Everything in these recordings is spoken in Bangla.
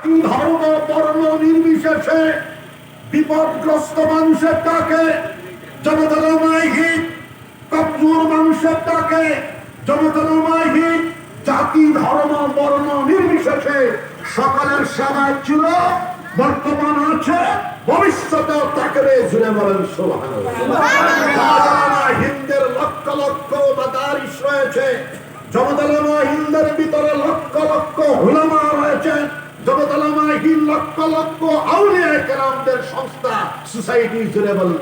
ধর্ম বর্ণ নির্বিশেষে বিপদগ্রস্ত মানুষের ডাকে জনগণময় কমজোর মানুষের ডাকে জনগণময় হিত, জাতি, ধর্ম, বর্ণ নির্বিশেষে সকলের সেবায় ছিল, বর্তমান আছে, ভবিষ্যতেও থাকবে জুড়ে বলেন হিন্দের লক্ষ লক্ষ মাদারিস রয়েছে জমদলমা হিন্দের ভিতরে লক্ষ লক্ষ হুলামা রয়েছে জমদলমা হিন লক্ষ আউলিয়া কেরামদের সংস্থা সোসাইটি জুড়ে বলেন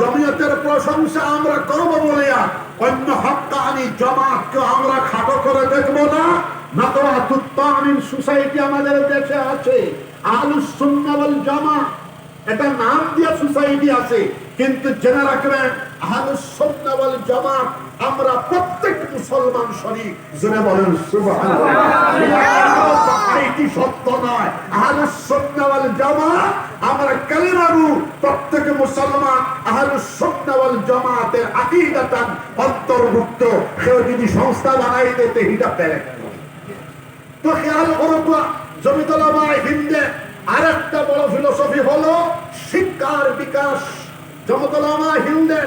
জমিয়তের প্রশংসা আমরা করব বলিয়া অন্য হকানি জমাতকে আমরা খাটো করে দেখব না নতবা তুত্তামিন সোসাইটি আমাদের দেশে আছে। আলুস সুন্নাবল জামা। এটা নাম দিয়া সোসাইটি আছে কিন্তু জেনে রাখবেন আহলুস সুন্নাহ ওয়াল জামাত আমরা প্রত্যেক মুসলমান শরীফ জেনে বলেন এটি সত্য নয়। ওয়াল আমরা কালিমারু প্রত্যেক মুসলমান জামাতের অন্তর্ভুক্ত। যদি সংস্থা বানাই দিতে তো খেয়াল করো তো, জমিতলামায় হিন্দে আরেকটা বড় ফিলোসফি হলো শিক্ষার বিকাশ। জমতলামা হিন্দের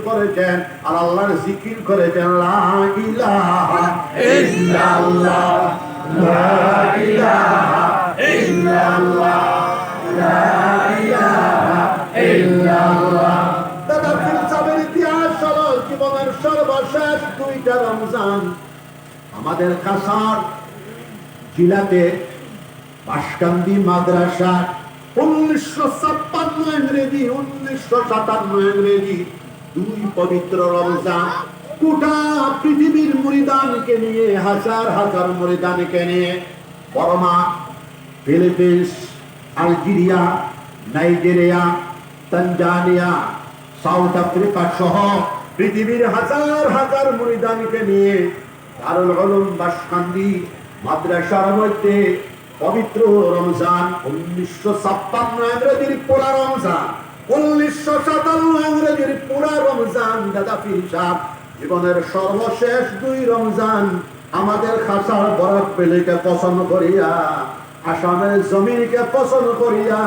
করেছেন আর আল্লাহর জিকির করেছেন আমাদের কাসার বাসকান্দি মাদ্রাসা উনিশশো ছাপ্পান্ন ইংরেজি উনিশশো সাতান্ন ইংরেজি দুই পবিত্র রমজান। গোটা পৃথিবীর মরিদানকে নিয়ে, হাজার হাজার মরিদানকে নিয়ে Burma, Philippines, Algeria, Nigeria, Tanzania, South Africa সহ পৃথিবীর হাজার হাজার মরিদানকে নিয়ে দারুল উলুম বাসকান্দি মাদ্রাসার মধ্যে পবিত্র রমজান, উনিশশো ছাপ্পান্ন ইংরেজির পুরা রমজান। পুরা রমজান দাদা পীর জীবনের সর্বশেষ দুই রমজান আমাদের খাসার বরফ পেলেকে পছন্দ করিয়া, আসামের জমিনকে পছন্দ করিয়া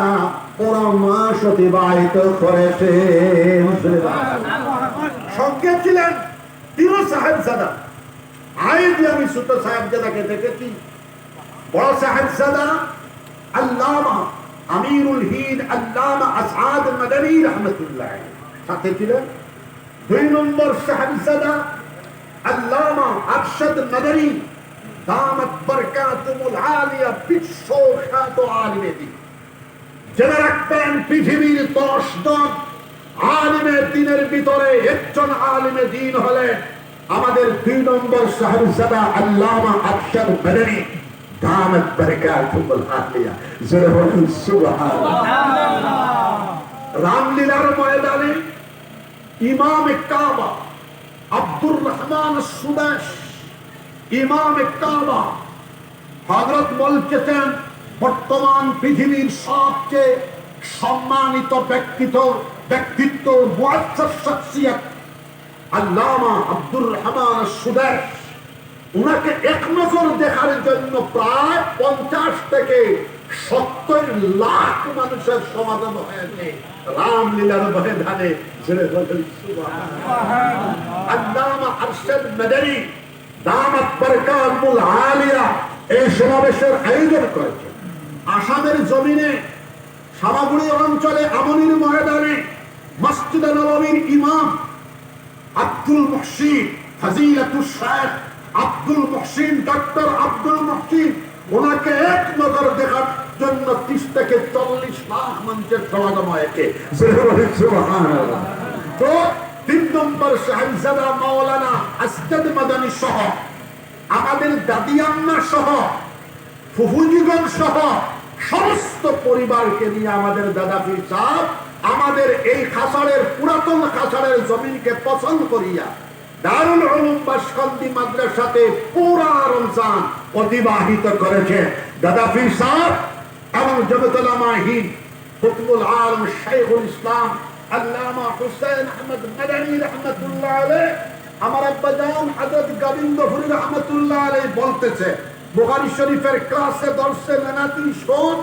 পরম মাস অতিবাহিত করেছেন সঙ্গে ছিলেন তিরু সাহেব জাদা আজ আমি ছোট সাহেব জাদাকে দেখেছি। বড় সাহেব জাদা আল্লামা আমিরুল হিদ আল্লামা আসাদ মাদানী রহমতুল্লাহ সাথে ছিলেন। দুই নম্বর সাহেবজাদা আল্লামা আরশাদ বরকাতুমুল আলিয়া বিশ্ব খ্যাত আলিমে দিন। জেনে রাখবেন, পৃথিবীর দশ আলিমে দিনের ভিতরে একজন আলিমে দিন আমাদের দুই নম্বর সাহেবজাদা আল্লামা আরশাদ মাদানী দামাত বরকাতুমুল আলিয়া। সুবহানাল্লাহ। রামলীলার ময়দানে ইমাম কাবা, আব্দুর রহমান সুদেশ ইমাম কাবা হজরত বলছেন বর্তমান পৃথিবীর সবচেয়ে সম্মানিত ব্যক্তিত্ব ব্যক্তিত্ব আল্লামা আব্দুর রহমান সুদেশ উনাকে এক নজর দেখার জন্য প্রায় পঞ্চাশ থেকে সত্তর লাখ মানুষের সমাগম হয়েছে। রামলীলার আমনির ময়দানে আব্দুল মুহসিন ফাজিলাতুল আব্দুল মুহসিন আব্দুল ওনাকে এক নজর দেখার জন্য ত্রিশ থেকে চল্লিশ লাখ মানুষের সমাগম তো তিন নম্বর মাওলানা সহ, আমাদের দাদি আম্মা সহ সহ, সমস্ত পরিবারকে নিয়ে আমাদের আমাদের এই খাসাড়ের পুরাতন খাসাড়ের জমিনকে পছন্দ করিয়া দারুল উলুম বাসকান্দি মাদ্রাসাতে পুরা রমজান অতিবাহিত করেছে। দাদা সাহেব এবং জগতলা মাহিন কুতুবুল আলম শেখুল ইসলাম, আল্লামা হুসেন আহমদ মাদানী রহমতুল্লাহ আলাইহ, আমার আব্বা জান হযরত গোবিন্দপুরী রহমতুল্লাহ আলাইহ বলতেছে, বুখারী শরীফের ক্লাসে দর্শে মেনাতি শোন,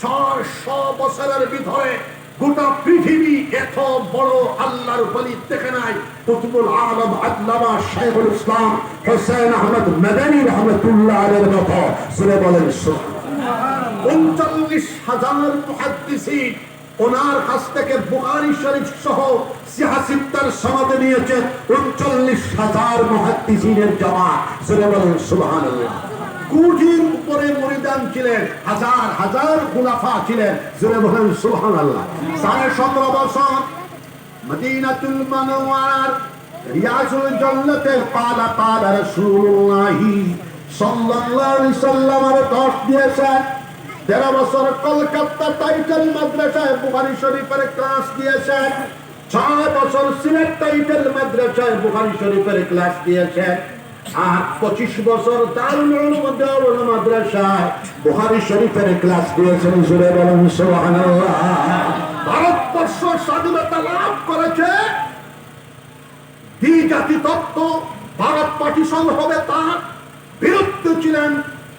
ছয়শো বছরের ভিতরে গোটা পৃথিবী এত বড় আল্লাহর বলি দেখে নাই, কুতুবুল আলম আল্লামা শেখুল ইসলাম হোসেন আহমদ মাদানী রহমতুল্লাহ আলাইহির মতো। সুরে বলেন, সুবহানাল্লাহ। উনচল্লিশ হাজার মুহাদ্দিসিন ওনার কাছ থেকে উনচল্লিশ হাজার মুহাদ্দিসিনের জমা। বলেন, সুবহানাল্লাহ। সাড়ে সতেরো বছর মদিনাতুল রাসূলুল্লাহি সাল্লাল্লাহু আলাইহি সাল্লামের দশ দিয়েছেন। তেরো বছর কলকাতা টাইটেল মাদ্রাসায় বুখারী শরীফের ক্লাস দিয়েছেন। ছয় বছর সিলেট টাইটেল মাদ্রাসায় বুখারী শরীফের ক্লাস দিয়েছেন। আর পঁচিশ বছর দারুল দেওয়াল মাদ্রাসায় বুখারী শরীফের ক্লাস দিয়েছেন ভারতবর্ষ স্বাধীনতা লাভ করেছে। দ্বি জাতি তত্ত্ব ভারত পার্টিশন হবে তার বিরুদ্ধে ছিলেন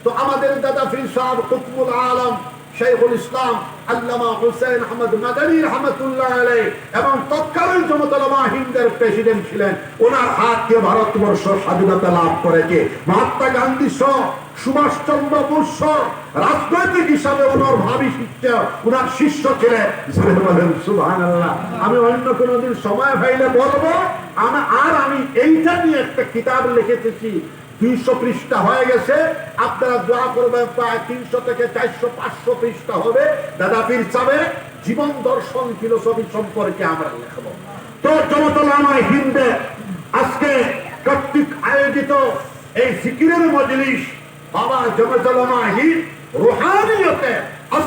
তো আমাদের দাদা ফির সাহেব কুতুবুল আলম, শেখুল ইসলাম, আল্লামা হুসেন আহমদ মাদানী রহমতুল্লাহ আলাই এবং তৎকালীন জমতলমা হিন্দের প্রেসিডেন্ট ছিলেন। ওনার হাত দিয়ে ভারতবর্ষ স্বাধীনতা লাভ করেছে মহাত্মা গান্ধী সহ সুভাষ চন্দ্র বোস রাজনৈতিক হিসাবে ওনার ভাবি শিষ্য, ওনার শিষ্য ছিলেন। বলেন, সুবহানাল্লাহ। আমি অন্য কোনোদিন সময় পাইলে বলব আর আমি এইটা নিয়ে একটা কিতাব লিখেতেছি দুইশো পৃষ্ঠা হয়ে গেছে। আপনারা দোয়া করবেন, প্রায় তিনশো থেকে চারশো, পাঁচশো পৃষ্ঠা হবে। দাদা পীর চাবে জীবন দর্শন ফিলোসফি সম্পর্কে আমরা লিখব। তো জমতলামায় হিন্দে, আজকে কর্তৃক আয়োজিত এই সিকিরের মজলিস, বাবা জমতলামা হিন্দ রুহানিয়তে